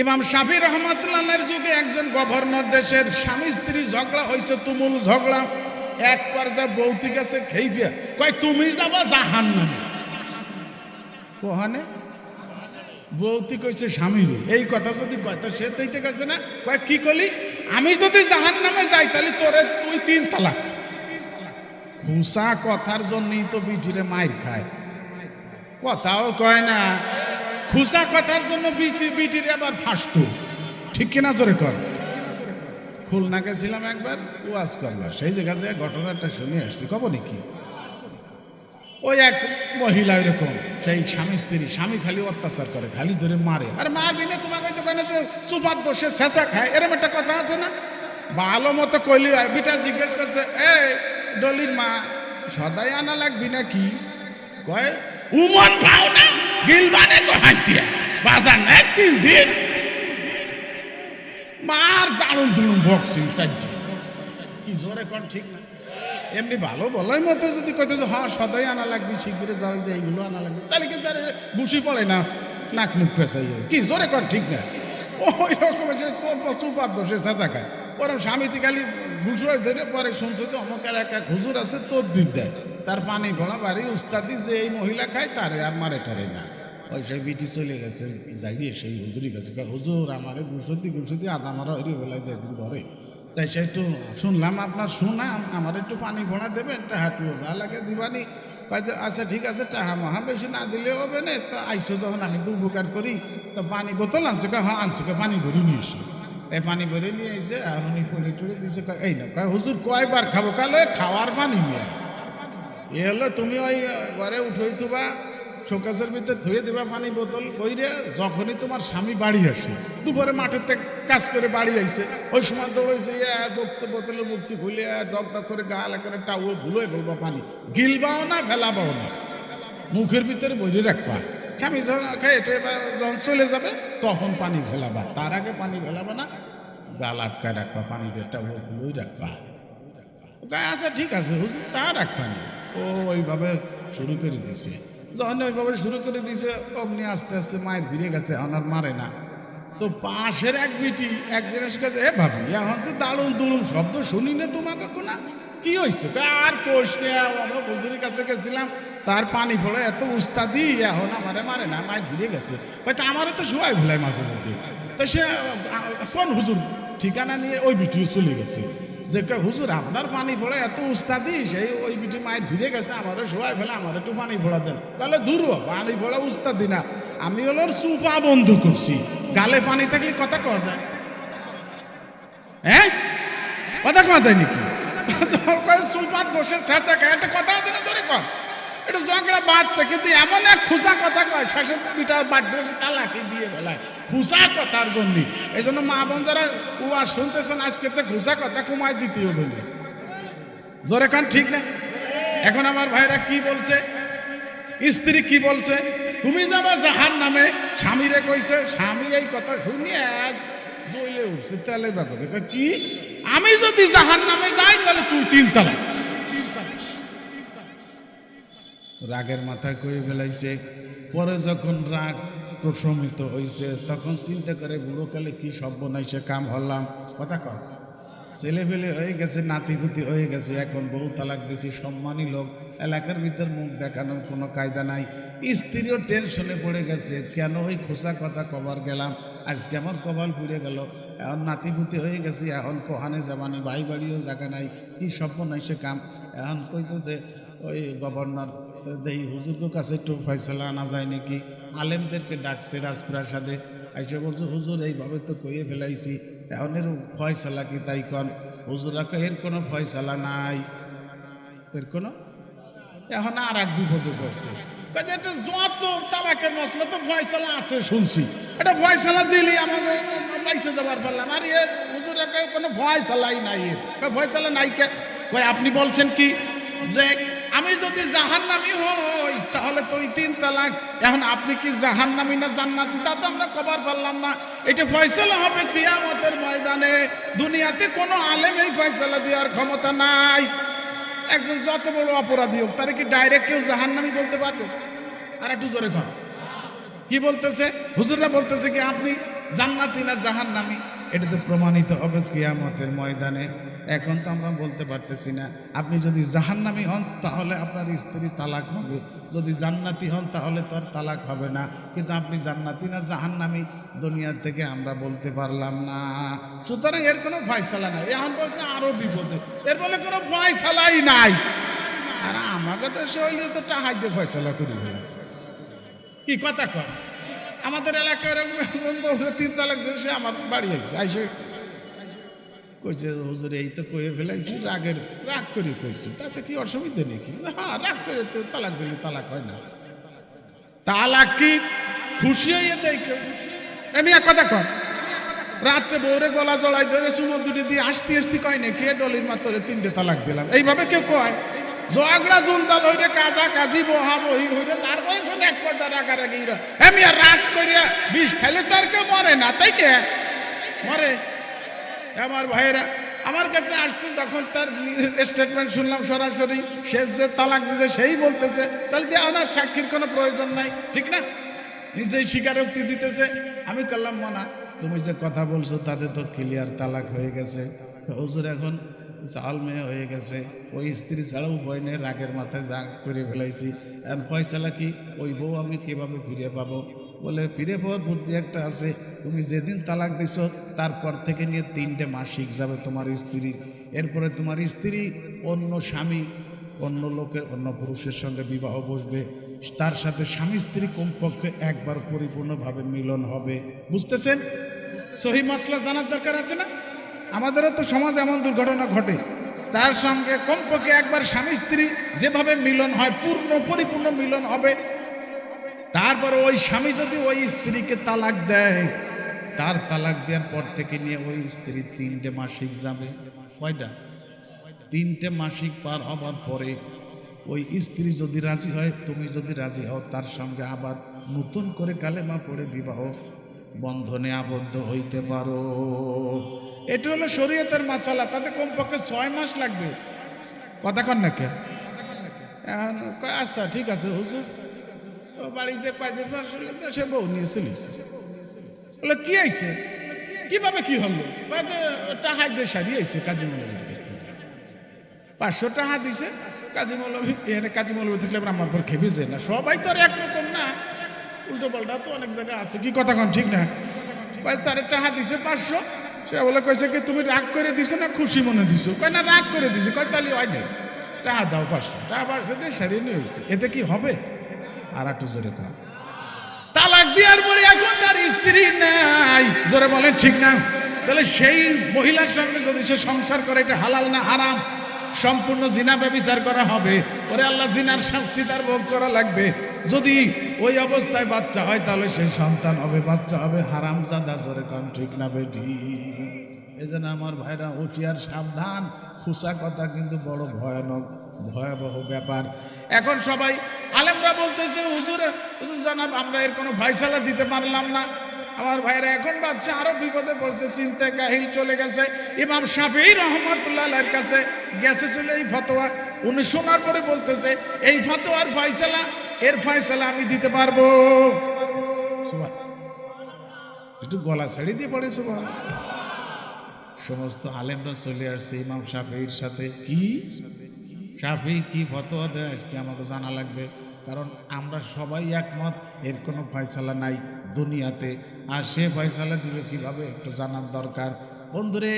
ইমাম শাফি রহমতুল্লাহের যুগে একজন গভর্নর দেশের স্বামী স্ত্রী ঝগড়া হয়েছে তুমুল ঝগড়া। এক পর্যায়ে বৌতি গেছে খেইবিয়া কয়, তুমি যাবা জাহান কোহানে? বৌতি কইছে স্বামীর এই কথা যদি কয়, তো শেষ হইতে গেছে না? কয়, কি করলি আমি যদি জাহান নামে যাই, তাহলে তোরে তুই তিন তালাক। হুসা কথার জন্যই তো বিটিরে মাইর খায়। কথাও কয় না। খুসা কথার জন্য বিটিরে আবার ফাঁসতো ঠিক কিনা জোরে কর? খুলনা গেছিলাম একবার ওয়াজ করলাম সেই জায়গা যে ঘটনাটা শুনে আসছি। কব নাকি? ওই এক মহিলা এরকম সেই স্বামী স্ত্রী, স্বামী খালি অত্যাচার করে, খালি ধরে মারে। আর মারবি না তোমাকে ওই দোকানে যে সুপার দোষে শেষা খায়, এরকম একটা কথা আছে না? ভালো মতো কইলি। বিটা জিজ্ঞেস করছে এ ডলির মা, সদাই আনা লাগবি না কি কয়, উমন পাও না গিলবানে কহান দিয়া বাজার নেই তিন দিন। মার দারুণ দুলুম বক্সিং সাইডে কি জোরে কর, ঠিক না? এমনি ভালো বলাই মতো যদি কইতে যে হ্যাঁ সদাই আনা লাগবে শিগগিরে যাও যে এইগুলো আনা লাগবে। তাহলে কিন্তু আর বুঝি পড়ে না, নাক মুখ পেঁচাই কি জোরে কর, ঠিক না? ওই রকম এসে সুপার দোষে সাজা খায়। ওরম স্বামীতে খালি ঘুষোয় ধরে পরে শুনছে যে অমুকের এক এক হুজুর আছে দিক দেয়। তার পানি ভোলা বাড়ি উস্তাদি যে এই মহিলা খায় তারে আর মারে টারে না। ওই সেই বিটি চলে গেছে, যাইয়ে সেই হুজুরি গেছে। হুজুর, আমারে ঘুষতি ঘুষতি আধা মারা হরি বেলায় যেদিন ধরে। তাই সে একটু শুনলাম, আপনার শোনা আমার একটু পানি ভোনা দেবেন টাহা টুয়ো যা লাগে দিবানি। আচ্ছা ঠিক আছে টাহা মহা বেশি না দিলে হবে না। তা আইসো যখন, আমি একটু উপকার করি। তো পানি বোতল আনছে হ্যাঁ আনছে। পানি ভরি নিয়ে এসো। এই পানি ভরে নিয়ে এসে আর উনি পড়ে টুড়ে দিয়েছে এই না কয় হুজুর কয়বার খাব, কালো খাওয়ার পানি নিয়ে এ হলো তুমি ওই ঘরে উঠোই তুবা শোকাসের ভিতরে ধুয়ে দেবা পানি বোতল বইরে যখনই তোমার স্বামী বাড়ি আসে দুপুরে মাঠের থেকে কাজ করে বাড়ি আইছে ওই সময় দৌড়াইছে বক্ত বোতলের মুখটি খুলে ডক ডক করে গা করে টাউয়ে ভুলে বলবা পানি, গিলবাও না ফেলাবাও না, মুখের ভিতরে বইরে রাখবা। স্বামী যখন খেয়ে টেয়ে বা যখন চলে যাবে তখন পানি ফেলাবা তার আগে পানি ফেলাবা না? গাল আটকায় রাখবা পানি দিয়ে টাউয়ে ভুলোই রাখবা গায়ে আছে, ঠিক আছে হুজুর তা রাখবা না ও ওইভাবে শুরু করে দিছে। যখন ওইভাবে শুরু করে দিছে অমনি আস্তে আস্তে মায়ের ফিরে গেছে আর মারে না। তো পাশের এক বিটি, এক জিনিস কাছে, এ ভাবি, এখন যে দারুণ দুরুম শব্দ শুনি না তোমাকে কোনা? কি হয়েছে আর কোষ নে আমার হুজুরের কাছে গেছিলাম তার পানি পড়ে এত উস্তাদি এখন আমারে মারে না মায়ের ফিরে গেছে। হয়তো আমারও তো শুয়াই ভুলাই মাঝে মধ্যে। তো সে কোন হুজুর? ঠিকানা নিয়ে ওই বিটিও চলে গেছে। যে কয়, হুজুর আপনার পানি পড়ে এত উস্তাদি সেই ওই বিটি মায়ের ফিরে গেছে আমারও সবাই ফেলে আমার একটু পানি পড়া দেন। তাহলে দূর পানি পড়া উস্তাদি না। আমি হলো চুপা বন্ধ করছি। গালে পানি থাকলে কথা কওয়া যায়। হ্যাঁ? কথা কওয়া যায় নাকি? সুপার দোষে শেষে খায় একটা কথা আছে না তোরে কর? এটা ঝগড়া বাঁচছে কিন্তু এমন এক খুশা কথা কয় শেষে পিঠা বাড়ছে তালাকি দিয়ে ফেলায়। খুশা কথার জন্য। এই জন্য মা বোন যারা উয়া শুনতেছেন আজকে তো খুশা কথা কমায় দিতে হবে। জোরে কান ঠিক না? এখন আমার ভাইরা কি বলছে? স্ত্রী কি বলছে? তুমি যাবা জাহান নামে? স্বামীরে কইছে স্বামী এই কথা শুনিয়ে বইলে উঠছে কয়, কি? আমি যদি জাহান নামে যাই তাহলে তুই তিন তালাক রাগের মাথায় কয়ে ফেলাইছে। পরে যখন রাগ প্রশমিত হয়েছে তখন চিন্তা করে বুড়োকালে কি সর্বনাইছে কাম হলাম কথা কর ছেলে ফেলে হয়ে গেছে, নাতিপুতি হয়ে গেছে, এখন বহু তালাক দিয়েছি, সম্মানী লোক। এলাকার ভিতর মুখ দেখানোর কোনো কায়দা নাই। স্ত্রীও টেনশনে পড়ে গেছে, কেন ওই খোসা কথা কবার গেলাম? আজকে আমার কপাল পুড়ে গেল। এখন নাতিপুতি হয়ে গেছে, এখন কোহানে জামানে, ভাই বাড়িও জায়গা নাই, কি সর্বনাইছে কাম? এখন কইতেছে, ওই গভর্নর দেই হুজুরকে কাছে একটু ফয়সলা আনা যায় নাকি? আলেমদেরকে ডাকছে রাজপ্রাসাদে। এসে বলছে হুজুর এইভাবে তো কইয়ে ফেলাইছি। এখন এর ফয়সালা কি তাই কন? হুজুরা কয়, এর কোনো ফয়সালা নাই। এর কোনো? এখন আর এক বিপদে পড়ছে তো আছে শুনছি। এটা যাবার পারলাম। কোনো নাই আপনি বলছেন কি? যে আমি যদি জাহান্নামি হই, তাহলে তো ওই তিন তালাক। এখন আপনি কি জাহান্নামি না জান্নাতি? তা তো আমরা কবার পারলাম না। এটা ফয়সালা হবে কিয়ামতের ময়দানে। দুনিয়াতে কোনো আলেম এই ফয়সালা দেওয়ার ক্ষমতা নাই। একজন যত বড় অপরাধী হোক, তারা কি ডাইরেক্ট কেউ জাহান্নামি বলতে পারবে? আর একটু জোরে কর কি বলতেছে? হুজুররা বলতেছে কি, আপনি জান্নাতি না জাহান্নামি? এটা তো প্রমাণিত হবে কিয়ামতের ময়দানে। এখন তো আমরা বলতে পারতেছি না। আপনি যদি জাহান্নামি হন, তাহলে আপনার স্ত্রী তালাক হবে। যদি জান্নাতি হন, তাহলে তো আর তালাক হবে না। কিন্তু আপনি জান্নাতি না, জাহান্নামি দুনিয়ার থেকে আমরা বলতে পারলাম না। সুতরাং এর কোনো ফয়সালা নাই। এখন বলছে আরও বিপদে। এর বলে কোনো ফয়সালাই নাই। আর আমাকে তো শৈলী তো টাহাই দিয়ে ফয়সালা করি কি কথা কর আমাদের এলাকার তিন তালাক দিয়ে সে আমার বাড়ি আইছে। আইসে কইছে, হুজুর, এই তো কয়ে ফেলাইছি, রাগের, রাগ করে কইছি। তাতে কি অসুবিধা নাকি? হ্যাঁ রাগ করে তো তালাক দিলে তালাক হয় না। তালাক কি? খুশি হইয়ে দেয় কেউ এমনি এক কথা কর রাত্রে বউরে গলা জড়াই ধরে সুমন দুটি দিয়ে আসতে আসতে কয় না কে ডলির মাত্রে তিনটে তালাক দিলাম। এইভাবে কেউ কয়? জগড়া জুনতাল হইরে কাজা, কাজি বহা বহি হইরে তারপরে শুনে এক পয়সা রাগারাগি এমনি আর রাগ করিয়া বিষ খাইলে তার কেউ মরে না, তাই কে? মরে। আমার ভাইয়েরা, আমার কাছে আসছে যখন তার স্টেটমেন্ট শুনলাম সরাসরি। সে যে তালাক দিয়েছে, সেই বলতেছে, তাহলে দিয়ে আমার সাক্ষীর কোনো প্রয়োজন নাই? ঠিক না? নিজেই স্বীকারোক্তি দিতেছে। আমি করলাম, মনা, তুমি যে কথা বলছো, তাতে তো ক্লিয়ার তালাক হয়ে গেছে। হুজুর এখন চাল মেয়ে হয়ে গেছে। ওই স্ত্রী ছাড়াও ভয় নেই রাগের মাথায় যা করে ফেলাইছি। আর পয়সালা কি? ওই বউ আমি কীভাবে ফিরে পাবো? বলে, ফিরে পাওয়ার বুদ্ধি একটা আছে। তুমি যেদিন তালাক দিছো, তারপর থেকে নিয়ে তিনটে মাসিক যাবে তোমার স্ত্রী। এরপরে তোমার স্ত্রী অন্য স্বামী, অন্য লোকের, অন্য পুরুষের সঙ্গে বিবাহ বসবে। তার সাথে স্বামী স্ত্রী কমপক্ষে একবার পরিপূর্ণভাবে মিলন হবে। বুঝতেছেন? সহি মশলা জানার দরকার আছে না? আমাদেরও তো সমাজ এমন দুর্ঘটনা ঘটে। তার সঙ্গে কমপক্ষে একবার স্বামী স্ত্রী যেভাবে মিলন হয়, পূর্ণ পরিপূর্ণ মিলন হবে। তারপর ওই স্বামী যদি ওই স্ত্রীকে তালাক দেয়, তার তালাক দেওয়ার পর থেকে নিয়ে ওই স্ত্রী তিনটে মাসিক যাবে। কয়টা? তিনটে মাসিক পার হবার পরে ওই স্ত্রী যদি রাজি হয়, তুমি যদি রাজি হও, তার সঙ্গে আবার নতুন করে কালেমা পড়ে বিবাহ বন্ধনে আবদ্ধ হইতে পারো। এটা হলো শরীয়তের মাসালা, তাতে কমপক্ষে ছয় মাস লাগবে। কথা কন না কে? আচ্ছা ঠিক আছে, হুজুর। বাড়ি যে কয়দিন পর শুনলে তো সে বউ নিয়ে চলেছে বলে, কি আইছে? কীভাবে কি হলো? টাহাই দিয়ে সারি আইছে কাজী। পাঁচশো টাকা দিছে কাজী এখানে কাজী মৌলভী থাকলে আমার পর খেপে যায় না। সবাই তো আর একরকম না। উল্টো পাল্টা তো অনেক জায়গায় আছে, কি কথা কন, ঠিক না? তারে টাকা দিছে পাঁচশো। সে বলে, কইছে কি, তুমি রাগ করে দিছো না খুশি মনে দিছো? কয়, না, রাগ করে দিছে। কয়, তাহলে হয় না টাকা দাও পাঁচশো। টাকা পাঁচশো দিয়ে সারিয়ে নিয়ে হয়েছে এতে কি হবে? আর একটু জোরে কর তালাক দেওয়ার পরে এখন তার স্ত্রী নাই। জোরে বলেন, ঠিক না? তাহলে সেই মহিলার সঙ্গে যদি সে সংসার করে, এটা হালাল না হারাম? সম্পূর্ণ জিনা ব্যবচার করা হবে। ওরে আল্লাহ, জিনার শাস্তি তার ভোগ করা লাগবে। যদি ওই অবস্থায় বাচ্চা হয়, তাহলে সে সন্তান হবে, বাচ্চা হবে। হারাম জাদা জোরে কম ঠিক না বেটি? এই জন্য আমার ভাইরা হুঁশিয়ার সাবধান। খুশা কথা কিন্তু বড় ভয়ানক, ভয়াবহ ব্যাপার। এখন সবাই আলেমরা বলতেছে, হুজুর হুজুর জানাব, আমরা এর কোনো ভাইসালা দিতে পারলাম না। আমার ভাইরা এখন বাচ্চা আরও বিপদে পড়ছে চিন্তায় কাহিল চলে গেছে। ইমাম শাফি রহমতুল্লাহ কাছে গেছে চলে এই ফতোয়া। উনি শোনার পরে বলতেছে, এই ফতোয়ার ফয়সালা, এর ফয়সালা আমি দিতে পারব। একটু গলা ছেড়ে দিয়ে পড়ে, সুবহান। সমস্ত আলেমরা চলে আসছে ইমাম শাফির সাথে। কি? শাফি কি ফতোয়া দেয়? আজকে আমাকে জানা লাগবে। কারণ আমরা সবাই একমত, এর কোনো ফয়সালা নাই দুনিয়াতে। আর সে ফয়সালা দিবে কীভাবে, একটু জানার দরকার। বন্ধুরে,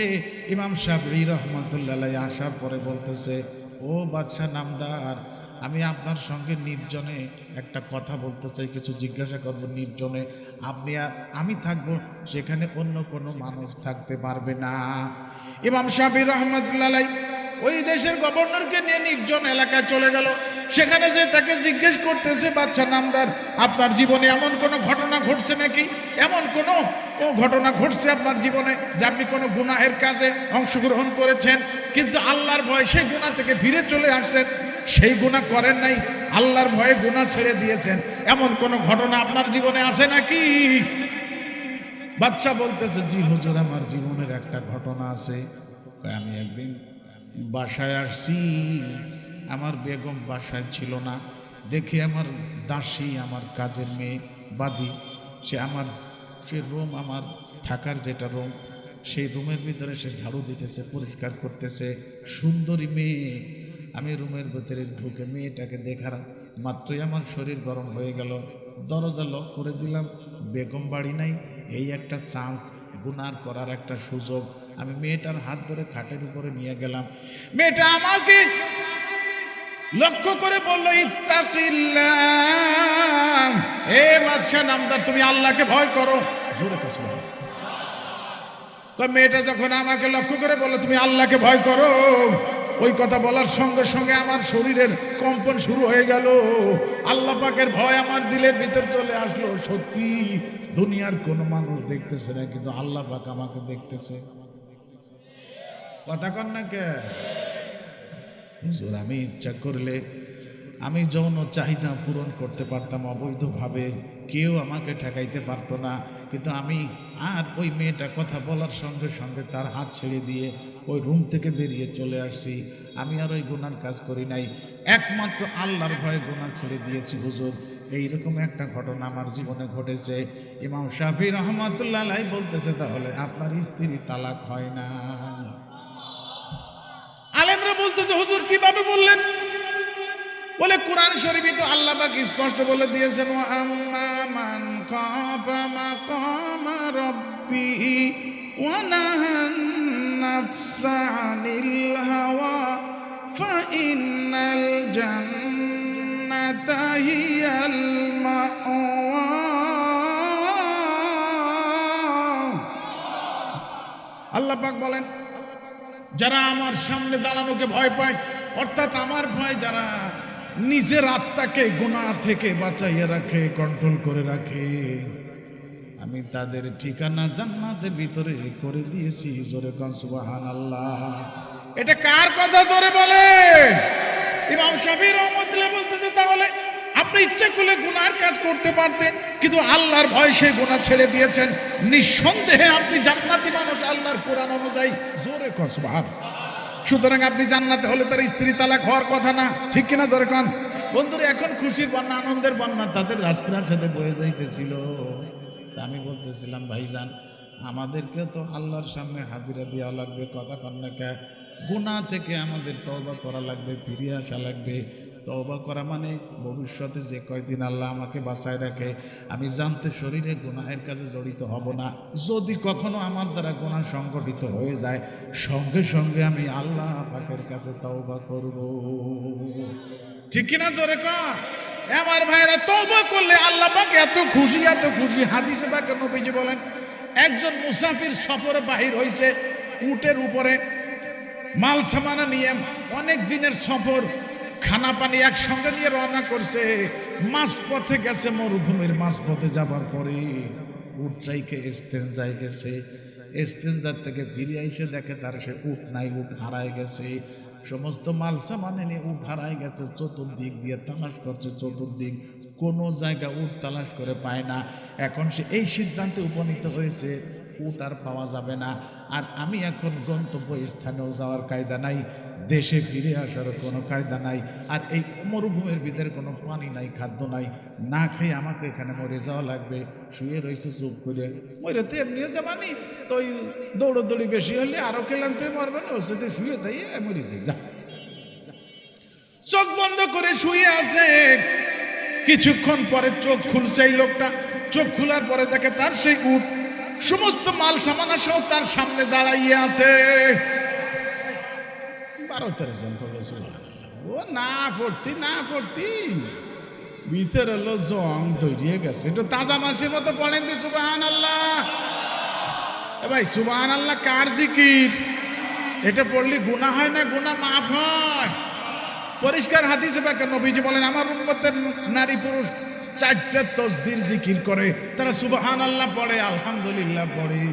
ইমাম শাফি রহমতুল্লাহ আসার পরে বলতেছে, ও বাদশাহ নামদার, আমি আপনার সঙ্গে নির্জনে একটা কথা বলতে চাই, কিছু জিজ্ঞাসা করব নির্জনে। আপনি আর আমি থাকব, সেখানে অন্য কোনো মানুষ থাকতে পারবে না। ইমাম শাফি রহমতুল্লাহ ওই দেশের গভর্নরকে নিয়ে নির্জন এলাকায় চলে গেল। সেখানে যে তাকে জিজ্ঞেস করতেছে, বাচ্চা নামদার, আপনার জীবনে এমন কোনো ঘটনা ঘটছে নাকি? এমন কোনো ঘটনা ঘটছে আপনার জীবনে যে আপনি কোনো গুনাহের কাজে অংশগ্রহণ করেছেন, কিন্তু আল্লাহর ভয় সেই গুণা থেকে ফিরে চলে আসছেন? সেই গুণা করেন নাই, আল্লাহর ভয়ে গুণা ছেড়ে দিয়েছেন। এমন কোনো ঘটনা আপনার জীবনে আছে নাকি? বাচ্চা বলতেছে, জি হুজুর, আমার জীবনের একটা ঘটনা আছে। আমি একদিন বাসায় আসছি। আমার বেগম বাসায় ছিল না। দেখে আমার দাসী, আমার কাজের মেয়ে বাদি, সে আমার, সে রুম আমার, থাকার যেটা রুম, সেই রুমের ভিতরে সে ঝাড়ু দিতেছে, পরিষ্কার করতেছে, সুন্দরী মেয়ে। আমি রুমের ভিতরে ঢুকে মেয়েটাকে দেখার মাত্রই আমার শরীর গরম হয়ে গেল। দরজা লক করে দিলাম, বেগম বাড়ি নাই, এই একটা চান্স গুনার করার একটা সুযোগ। আমি মেয়েটার হাত ধরে খাটের উপরে নিয়ে গেলাম। মেয়েটা আমাকে লক্ষ্য করে বলল, ইত্তাকিল্লাহ। নামদার, তুমি আল্লাহকে ভয় করো। মেয়েটা যখন আমাকে লক্ষ্য করে বলল, তুমি আল্লাহকে ভয় করো? ওই কথা বলার সঙ্গে সঙ্গে আমার শরীরের কম্পন শুরু হয়ে গেল। আল্লাহ পাকের ভয় আমার দিলের ভিতর চলে আসলো। সত্যি, দুনিয়ার কোনো মানুষ দেখতেছে না, কিন্তু আল্লাহ পাক আমাকে দেখতেছে। কথা কন না কে? হুজুর, আমি ইচ্ছা করলে আমি যৌন চাহিদা পূরণ করতে পারতাম অবৈধভাবে। কেউ আমাকে ঠেকাইতে পারতো না, কিন্তু আমি আর ওই মেয়েটা কথা বলার সঙ্গে সঙ্গে তার হাত ছেড়ে দিয়ে ওই রুম থেকে বেরিয়ে চলে আসছি। আমি আর ওই গুনার কাজ করি নাই। একমাত্র আল্লাহর ভয়ে গুণা ছেড়ে দিয়েছি হুজুর। এইরকম একটা ঘটনা আমার জীবনে ঘটেছে। ইমাম শাফি রহমতুল্লাহ বলতেছে, তাহলে আপনার স্ত্রী তালাক হয় না। বলতেছে, হুজুর, কীভাবে বললেন? বলে, কোরআন শরীফে তো আল্লাহ পাক স্পষ্ট বলে দিয়েছেন আম্মা মান খাফা মাকাম রাব্বিহি ওয়া নাহান নাফসা আনিল হাওয়া ফাইনাল জান্নাতা হিয়াল মাওয়া। আল্লাহ পাক বলেন যারা আমার সামনে দাঁড়ানোকে ভয় পায়, অর্থাৎ আমার ভয় যারা নিজের আত্মাকে গুণা থেকে বাঁচাইয়া রাখে কন্ট্রোল করে রাখে। আমি তাদের ঠিকানা জান্নাতের ভিতরে করে দিয়েছি, জোরে কনসুবাহান আল্লাহ এটা কার কথা জোরে বলে? ইমাম শাফি রহমতুল্লাহ বলতেছে, তাহলে আপনি ইচ্ছা করলে গুনার কাজ করতে পারতেন, কিন্তু আল্লাহর ভয় সেই গুনাহ ছেড়ে দিয়েছেন। নিঃসন্দেহে আপনি জান্নাতি মানুষ, আল্লাহর কোরআন অনুযায়ী জোরে কসবাহান সুতরাং আপনি জান্নাতে হলে তার স্ত্রী তালাক হওয়ার কথা না, ঠিক কিনা জোরে কন? বন্ধুরা, এখন খুশির বন্যা, আনন্দের বন্যা, তাদের রাস্তার সাথে বয়ে যাইতেছিল। আমি বলতেছিলাম, ভাইজান আমাদেরকে তো আল্লাহর সামনে হাজিরা দেওয়া লাগবে, কথা কন্যাকে গুণা থেকে আমাদের তবা করা লাগবে, ফিরিয়ে আসা লাগবে। তওবা করা মানে ভবিষ্যতে যে কয়দিন আল্লাহ আমাকে বাঁচায় রাখে, আমি জানতে শরীরে গুনাহের কাছে জড়িত হব না। যদি কখনো আমার দ্বারা গুনাহ সংগঠিত হয়ে যায়, সঙ্গে সঙ্গে আমি আল্লাহ পাকের কাছে তওবা করব। ঠিক কিনা জোরে কর আমার ভাইরা তওবা করলে আল্লাহ পাক এত খুশি এত খুশি। হাদিসে পাকে নবীজি বলেন, একজন মুসাফির সফরে বাহির হইছে, উটের উপরে মাল সামানা নিয়ে অনেক দিনের সফর খানা পানি একসঙ্গে নিয়ে রওনা করছে। মাছ পথে গেছে মরুভূমির মাছ পথে যাবার পরে উট রাইকে এস্তেঞ্জায় গেছে। এস্তেঞ্জার থেকে ফিরে এসে দেখে তার সে উট নাই, উট হারায় গেছে। সমস্ত মাল সামানে নিয়ে উট হারায় গেছে, চতুর্দিক দিয়ে তালাশ করছে, চতুর্দিক কোনো জায়গা উট তালাশ করে পায় না। এখন সে এই সিদ্ধান্তে উপনীত হয়েছে, উট আর পাওয়া যাবে না। আর আমি এখন গন্তব্য স্থানেও যাওয়ার কায়দা নাই দেশে ফিরে আসার কোনো কায়দা নাই, আর এই মরুভূমির ভিতরে কোনো পানি নাই, খাদ্য নাই, না খেয়ে আমাকে এখানে মরে যাওয়া লাগবে। শুয়ে রয়েছে চুপ করে। মরে তো এমনিও যাবানি তো ওই বেশি হলে আরও খেলাম তো মরবে না, ওর সাথে শুয়ে তাই মরে যাই, যা। চোখ বন্ধ করে শুয়ে আছে। কিছুক্ষণ পরে চোখ খুলছে এই লোকটা। চোখ খোলার পরে দেখে তার সেই উট। সমস্ত মাল সামানা সহ তার সামনে দাঁড়াইয়ে আছে। বারো তেরো পড়ল ও না পড়তি না পড়তি ভিতরে হলো জং তৈরিয়ে গেছে একটু তাজা মাসের মতো পড়েন দি সুবাহান আল্লাহ এ ভাই সুবাহান আল্লাহ কার জিকির এটা পড়লে গুণা হয় না গুণা মাফ হয় পরিষ্কার হাদিসে বাক্য নবীজি বলেন আমার উম্মতের নারী পুরুষ চারটা তসবির জিকির করে তারা সুবহান আল্লাহ পড়ে আলহামদুলিল্লাহ পড়ে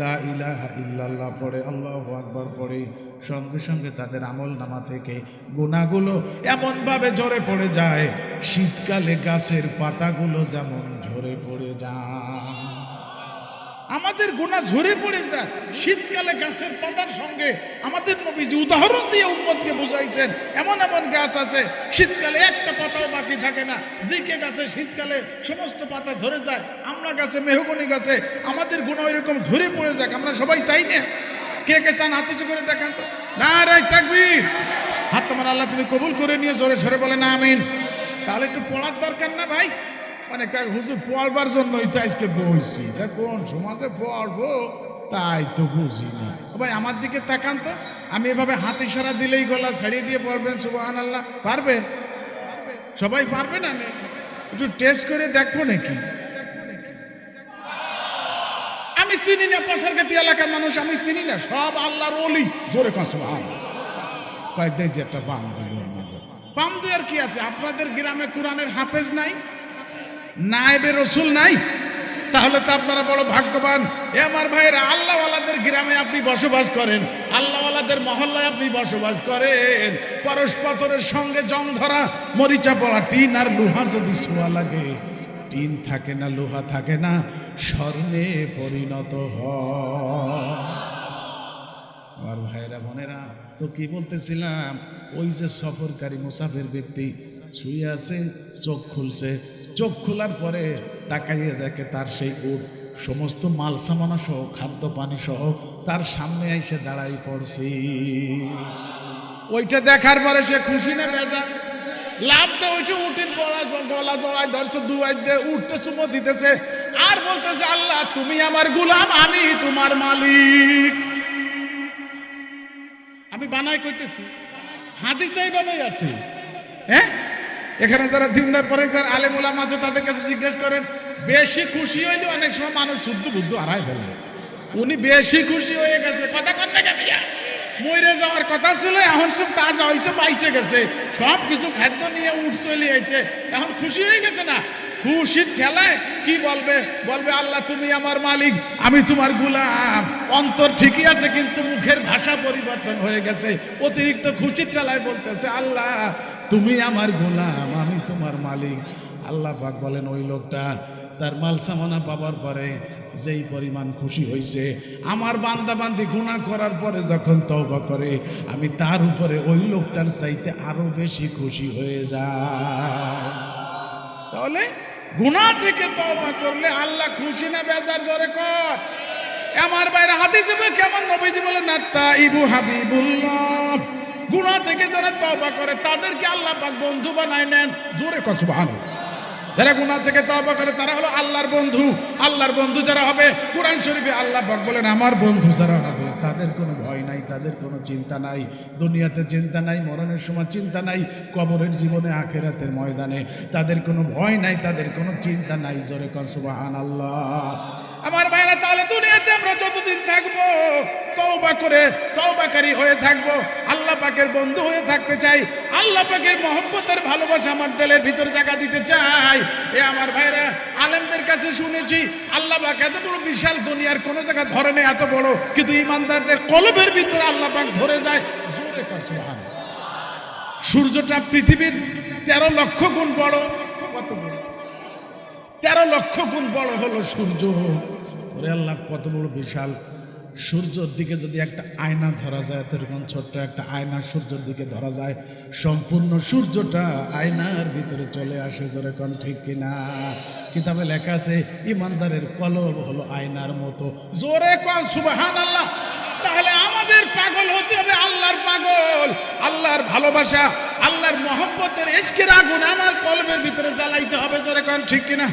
লা ইলাহা ইল্লাল্লাহ পড়ে আল্লাহু আকবার পড়ে সঙ্গে সঙ্গে তাদের আমল নামা থেকে গুণাগুলো এমনভাবে ঝরে পড়ে যায়, শীতকালে গাছের পাতাগুলো যেমন ঝরে পড়ে যায়। আমাদের গুণা ঝরে পড়ে যায়, শীতকালে গাছের পাতার সঙ্গে। আমাদের নবীজি উদাহরণ দিয়ে উম্মতকে বুঝাইছেন, এমন এমন গাছ আছে, শীতকালে একটা পাতাও বাকি থাকে না। জিকে গাছে শীতকালে সমস্ত পাতা ধরে যায়, আমরা গাছে, মেহগনি গাছে, আমাদের গুণা এরকম ঝরে পড়ে যাক, আমরা সবাই চাই না। কে কে চান হাত উঁচু করে দেখান। তো না রাই থাকবি হাত তোমার আল্লাহ তুমি কবুল করে নিয়ে জোরে সরে বলে না আমিন। তাহলে একটু পড়ার দরকার না ভাই? মানে হুজুর পড়বার জন্যই তো আজকে বলছি তা সমাজে পড়ব? তাই তো বুঝি না। ভাই, আমার দিকে তাকান তো। আমি এভাবে হাত ইশারা দিলেই গলা ছাড়িয়ে দিয়ে পড়বেন সুবাহান আল্লাহ পারবেন? সবাই পারবে না? একটু টেস্ট করে দেখব নাকি? চিনি না পাশারকাতি এলাকার মানুষ, আমি চিনি না, সব আল্লাহর ওলি। জোরে কাছে কয়েক দেশ একটা বাম। বাম। দেওয়ার কি আছে? আপনাদের গ্রামে কোরআনের হাফেজ নাই? নায়েবে রসুল নাই? তাহলে তো আপনারা বড় ভাগ্যবান। এ আমার ভাইয়েরা, আল্লাহওয়ালাদের গ্রামে আপনি বসবাস করেন। আল্লাহওয়ালাদের মহল্লায় আপনি বসবাস করেন। পরস্পরের সঙ্গে জং ধরা, মরিচা পড়া, টিন আর লোহা যদি ছোঁয়া লাগে, টিন থাকে না, লোহা থাকে না। স্বর্ণে পরিণত আমার ভাইরা বোনেরা, তো কি বলতেছিলাম? ওই যে সফরকারী মুসাফির ব্যক্তি শুয়ে আছে, চোখ খুলছে। চোখ খোলার পরে তাকাইয়ে দেখে তার সেই উট, সমস্ত মাল সামানা সহ, খাদ্য পানি সহ, তার সামনে এসে দাঁড়াই পড়ছি। ওইটা দেখার পরে সে খুশি না বেজা লাভ দিয়ে ওইটা উঠির গলা জ- গলা ধরছে দুয়াই দিয়ে উঠতে সুমো দিতেছে। আর বলতেছে, আল্লাহ, তুমি আমার গুলাম, আমি তোমার মালিক। আমি বানাই কইতেছি, হাদিস এইভাবেই আছে। হ্যাঁ? এখানে যারা দিনদার পরে যারা আলেমুলাম আছে, তাদের কাছে জিজ্ঞেস করেন, বেশি খুশি হইলে অনেক সময় মানুষ শুদ্ধ বুদ্ধ হারাই ফেলবে উনি বেশি খুশি হয়ে গেছে। কথা কন না কেন মরে যাওয়ার কথা ছিল, এখন সব তাজা হয়েছে পাইছে গেছে। সব কিছু খাদ্য নিয়ে উঠ চলে এখন খুশি হয়ে গেছে না? খুশির ঠেলায় কি বলবে? বলবে, আল্লাহ, তুমি আমার মালিক, আমি তোমার গুলাম। অন্তর ঠিকই আছে, কিন্তু মুখের ভাষা পরিবর্তন হয়ে গেছে। অতিরিক্ত খুশির ঠেলায় বলতেছে, আল্লাহ, তুমি আমার গোলাম, আমি তোমার মালিক। আল্লাহ পাক বলেন, ওই লোকটা তার মাল সামানা পাওয়ার পরে যেই পরিমাণ খুশি হয়েছে আমার বান্দা বান্দি গুণা করার পরে যখন তওবা করে, আমি তার উপরে ওই লোকটার চাইতে আরও বেশি খুশি হয়ে যায় তাহলে গুণা থেকে তওবা করলে আল্লাহ খুশি না, বেজার, জোরে কর। আমার বাইরে হাতে হাদিসে কেমন নবীজি বলে না তাইবু হাবিবুল্লাহ। গুণা থেকে যারা তওবা করে, তাদেরকে আল্লাহ পাক বন্ধু বানায় নেন। জোরে কর, সুবহানাল্লাহ। যারা গুণা থেকে তবা করে, তারা হলো আল্লাহর বন্ধু। আল্লাহর বন্ধু যারা হবে, কোরআন শরীফে আল্লাহ বক বলেন, আমার বন্ধু যারা হবে, তাদের কোনো ভয় নাই, তাদের কোনো চিন্তা নাই। দুনিয়াতে চিন্তা নাই, মরণের সময় চিন্তা নাই, কবরের জীবনে আখেরাতের ময়দানে। তাদের কোনো ভয় নাই, তাদের কোনো চিন্তা নাই। জোরে কনসুবাহান সুবহানাল্লাহ। আমার ভাইরা, তাহলে দুনিয়াতে আমরা যতদিন থাকব, তওবা করে তওবাকারী হয়ে থাকব। আল্লাহ পাকের বন্ধু হয়ে থাকতে চাই। আল্লাহ পাকের মহব্বতের ভালোবাসা আমার দিলের ভিতর জায়গা দিতে চাই। এ আমার ভাইরা, আলেমদের কাছে শুনেছি, আল্লাহ পাক এত বড় বিশাল দুনিয়ার কোনো জায়গা ধরে নেই এত বড়, কিন্তু ইমানদারদের কলবের ভিতরে আল্লাহ পাক ধরে যায়। জোরে সুবহানাল্লাহ। সূর্যটা পৃথিবীর তেরো লক্ষ গুণ বড়। কত বড়? তেরো লক্ষ গুণ বড় হলো সূর্য। আল্লাহ, কত বড় বিশাল। সূর্যর দিকে যদি একটা আয়না ধরা যায় এরকম ছোট্ট একটা আয়না সূর্যের দিকে ধরা যায়, সম্পূর্ণ সূর্যটা আয়নার ভিতরে চলে আসে জোরে কোন ঠিক কিনা? কিতাবে লেখা আছে, ইমানদারের কলব হলো আয়নার মতো। জোরে কন সুবাহান আল্লাহ তাহলে আমাদের পাগল হতে হবে আল্লাহর পাগল। আল্লাহর ভালোবাসা, আল্লাহর মহব্বতের এসকের আগুন আমার কলবের ভিতরে জ্বালাইতে হবে জোরে কোন ঠিক কিনা?